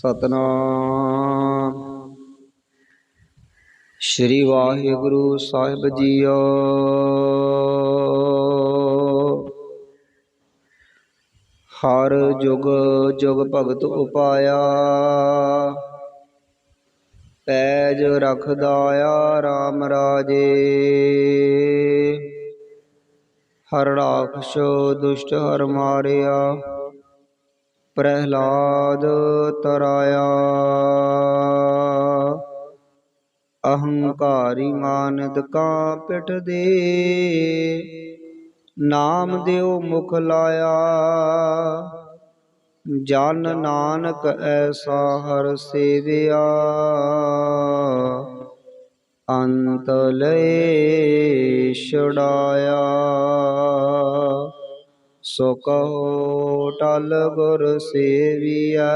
ਸਤਨਾਮ। ਸ੍ਰੀ ਵਾਹਿਗੁਰੂ ਸਾਹਿਬ ਜੀਓ। ਹਰ ਜੁਗ ਜੁਗ ਭਗਤ ਉਪਾਇਆ। ਪੈਜ ਰਖਦਾਇਆ RAM ਰਾਜੇ। ਹਰ ਰਾਖਸ਼ ਦੁਸ਼ਟ ਹਰ ਮਾਰਿਆ। ਪ੍ਰਹਿਲਾਦ ਤਰਾਇਆ। ਅਹੰਕਾਰੀ ਮਾਨਦ ਕਾ ਪਿਠ ਦੇ, ਨਾਮ ਦਿਓ ਮੁਖ ਲਾਇਆ। ਜਨ ਨਾਨਕ ਐਸਾ ਹਰ ਸੇਵਿਆ। ਅੰਤ ਲਏ ਛੁਡਾਇਆ। ਸੋ ਕਹੋ ਟਲ ਗੁਰ ਸੇਵੀਐ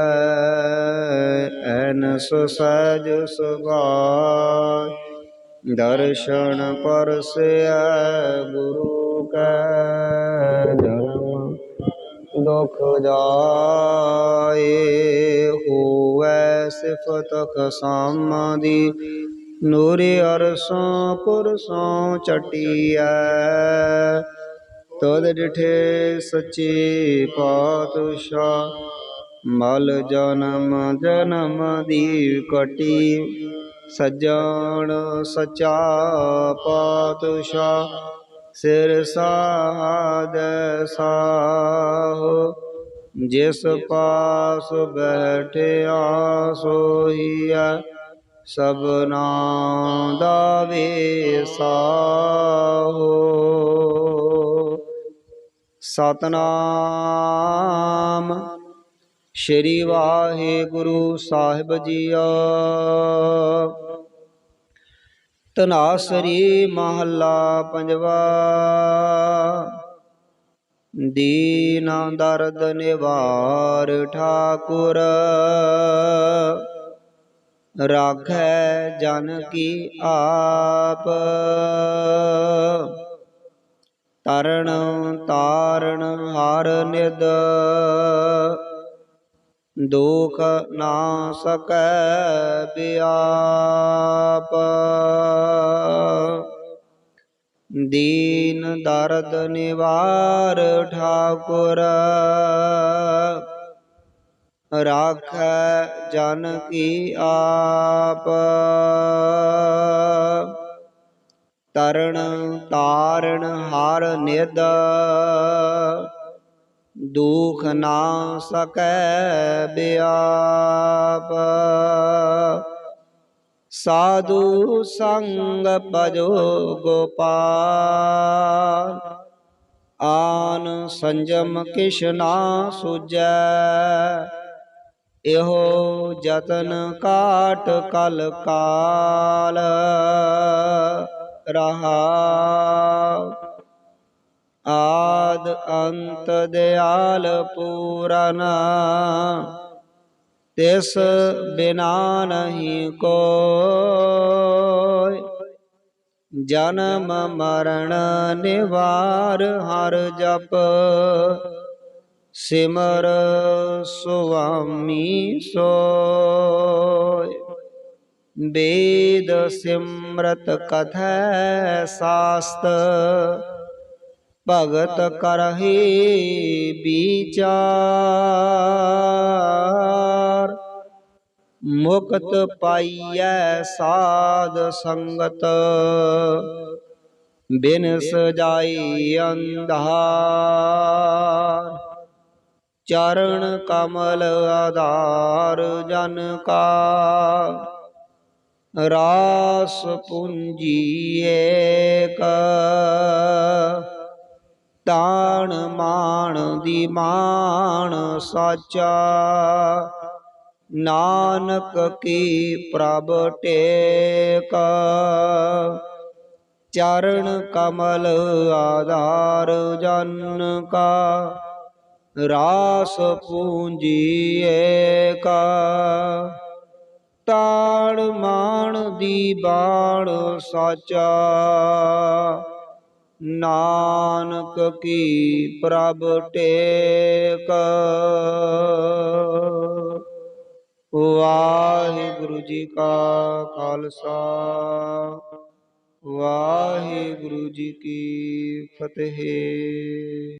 ਐਨਸ ਸਹਿਜ ਸੁਭਾਇ ਦਰਸ਼ਨ ਪਰਸੈ ਗੁਰੂ ਕੈ ਜਨਮ ਦੁਖ ਜਾਏ ਹੋਵੈ ਸਿਫਤ ਖਸਾਮਦੀ ਨੂਰ ਅਰਸੋਂ ਪੁਰਸੋਂ ਚਟੀਐ ਤਦ ਡਿਠੇ ਸੱਚੇ ਪਾਤਸ਼ਾਹ, ਮਲ ਜਨਮ ਜਨਮ ਦੀ ਕਟੀ, ਸਜਣ ਸਚਾ ਪਾਤਸ਼ਾਹ, ਸਿਰ ਸਾਧ ਸਾਹ, ਜਿਸ ਪਾਸ ਬੈਠਿਆ ਸੋਈਐ ਸਭਨਾ ਦਾ ਵੇਸਾਹੋ ਸਤਨਾਮ। ਸ਼੍ਰੀ ਵਾਹਿਗੁਰੂ ਸਾਹਿਬ ਜੀਓ। ਤਨਾਸਰੀ ਮਹੱਲਾ ਪੰਜਵਾ। ਦੀਨ ਦਰਦ ਨਿਵਾਰ ਠਾਕੁਰ। ਰਾਖੈ ਜਨ ਕੀ ਆਪ। ਤਰਣ ਤਾਰਣ ਹਰ ਨਿਦ। ਦੁਖ ਨਾ ਸਕੈ ਬਿਆਪ। ਦੀਨ ਦਰਦ ਨਿਵਾਰ ਠਾਕੁਰ। ਰਾਖੈ ਜਨ ਕੀ ਆਪ। ਤਰਨ ਤਾਰਨ ਹਰ ਨਿਦ ਦੁਖ ਨਾ ਸਕੈ ਬਿਆਪ। ਸਾਧੂ ਸੰਗ ਭਜੋ ਗੋਪਾਲ। ਆਨ ਸੰਜਮ ਕਿਛ ਨਾ ਇਹੋ ਜਤਨ ਕਾਟ ਕਲ ਕਾਲ। ਰਹਾ ਆਦ ਅੰਤ ਦਿਆਲ ਪੂਰਨ ਤਿਸ ਬਿਨਾ ਨਹੀਂ ਕੋਈ ਜਨਮ ਮਰਨ ਨਿਵਾਰ ਹਰ ਜਪ ਸਿਮਰ ਸੁਆਮੀ ਸੋ ਵੇਦ ਸਿਮਰਤ ਕਥੈ ਸਾਸਤ ਭਗਤ ਕਰਹੀ ਵਿਚਾਰ ਮੁਕਤ ਪਾਈਐ ਸਾਧ ਸੰਗਤ ਬਿਨ ਸਜਾਈ ਅੰਧਾਰ ਚਰਨ ਕਮਲ ਆਧਾਰ ਜਨ ਕਾ ਰਾਸ ਪੂੰਜੀ ਏਕ ਤਾਣ ਮਾਣ ਦੀ ਮਾਣ ਸਾਚਾ। ਨਾਨਕ ਕੀ ਪ੍ਰਭ ਟੇਕ। ਚਰਨ ਕਮਲ ਆਧਾਰ ਜਨ ਕਾ। ਰਾਸ ਪੂੰਜੀ ਏਕਾ ਤਾੜ ਮਾਣ ਦੀ ਬਾਣ ਸਾਚਾ। ਨਾਨਕ ਕੀ ਪ੍ਰਭ ਟੇਕ। ਵਾਹਿਗੁਰੂ ਜੀ ਕਾ ਖਾਲਸਾ। ਵਾਹਿਗੁਰੂ ਜੀ ਕੀ ਫਤਿਹ।